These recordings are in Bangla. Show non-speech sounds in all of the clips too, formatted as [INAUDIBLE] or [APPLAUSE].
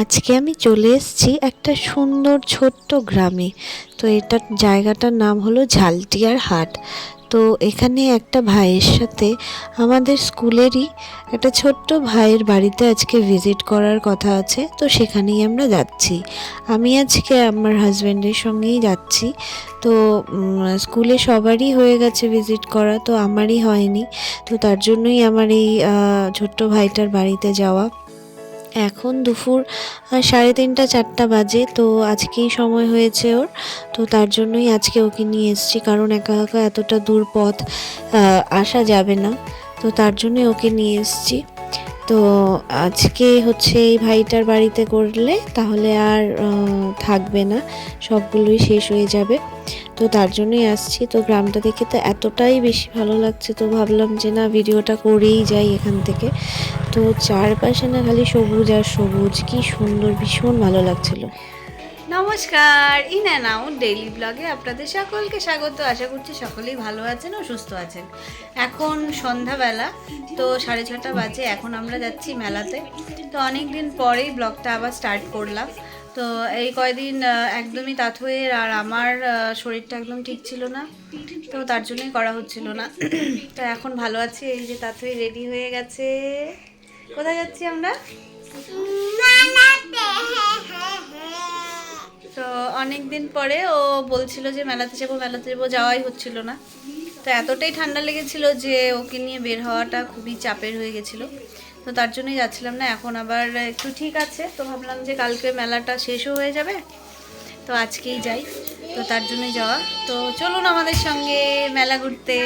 আজকে আমি চলে এসেছি একটা সুন্দর ছোট্ট গ্রামে। তো এটার জায়গাটার নাম হলো ঝালটিয়ার হাট। তো এখানে একটা ভাইয়ের সাথে আমাদের স্কুলেরই একটা ছোট্ট ভাইয়ের বাড়িতে আজকে ভিজিট করার কথা আছে, তো সেখানেই আমরা যাচ্ছি। আমি আজকে আমার হাজব্যান্ডের সঙ্গেই যাচ্ছি। তো স্কুলে সবারই হয়ে গেছে ভিজিট করা, তো আমারই হয়নি। তো তার জন্যই আমার এই ছোট্ট ভাইটার বাড়িতে যাওয়া। এখন দুপুর সাড়ে তিনটা, চারটা বাজে, তো আজকেই সময় হয়েছে ওর। তো তার জন্যই আজকে ওকে নিয়ে এসেছি, কারণ একা একা এতটা দূর পথ আসা যাবে না। তো তার জন্যই ওকে নিয়ে এসছি। তো আজকে হচ্ছে এই ভাইটার বাড়িতে করলে তাহলে আর থাকবে না, সবগুলোই শেষ হয়ে যাবে। তো তার জন্যই আসছি। তো গ্রামটা দেখে তো এতটাই বেশি ভালো লাগছে। তো ভাবলাম যে না, ভিডিওটা করেই যাই এখান থেকে। তো চারপাশে না খালি সবুজ আর সবুজ। কি সুন্দর, ভীষণ ভালো লাগছিল। নমস্কার, ইন অ্যান্ড আউট ডেইলি ব্লগে আপনাদের সকলকে স্বাগত। আশা করছি সকলেই ভালো আছেন ও সুস্থ আছেন। এখন সন্ধ্যাবেলা, তো সাড়ে ছটা বাজে। এখন আমরা যাচ্ছি মেলাতে। তো অনেক দিন পরেই ব্লগটা আবার স্টার্ট করলাম। তো এই কয়দিন একদমই তাথইয়ের আর আমার শরীরটা একদম ঠিক ছিল না। তো তার জন্যই করা হচ্ছিল না। [CLEARS THROAT] তো এখন ভালো আছি এই যে তাথই রেডি হয়ে গেছে। কোথায় যাচ্ছি আমরা? তো অনেক দিন পরে ও বলছিল যে মেলাতে যাব মেলাতে যাব যাওয়াই হচ্ছিল না। তো এতটাই ঠান্ডা লেগেছিল যে ওকে নিয়ে বের হওয়াটা খুবই চাপের হয়ে গেছিল। তো তার জন্যই যাচ্ছিলাম না, এখন আবার একটু ঠিক আছে। তো ভাবলাম যে কালকে মেলাটা শেষও হয়ে যাবে, তো আজকেই যাই, তো তার জন্যই যাওয়া। তো চলুন আমাদের সঙ্গে মেলা ঘুরতে।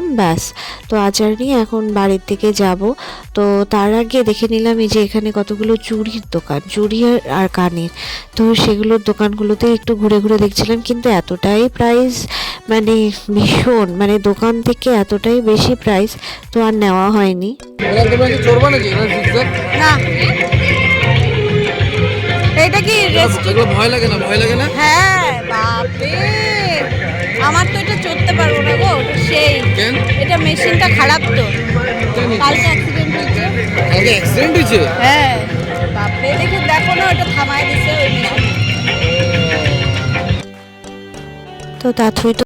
ব্যাস। তো আচার নিয়ে এখন বাড়ির দিকে যাব। তো তার আগে দেখে নিলাম এই যে এখানে কতগুলো চুড়ির দোকান চুড়ি আর- কানের। তো সেগুলোর দোকানগুলোতে একটু ঘুরে ঘুরে দেখছিলাম কিন্তু এতটাই প্রাইস মানে ভীষণ মানে দোকান থেকে এতটাই বেশি প্রাইস তো আর নেওয়া হয়নি। এটা কি ভয় লাগে না ভয় লাগে না? হ্যাঁ বাপরে। আমার তো এটা চড়তে পারব না। সেই কেন? এটা মেশিনটা খারাপ তো। কালকে অ্যাক্সিডেন্ট হয়েছে। কালকে অ্যাক্সিডেন্ট হয়েছে? হ্যাঁ। বাপরে দেখে দেখো না ওটা থামায় দিছে ওই মেশিন। তো তাথুই তো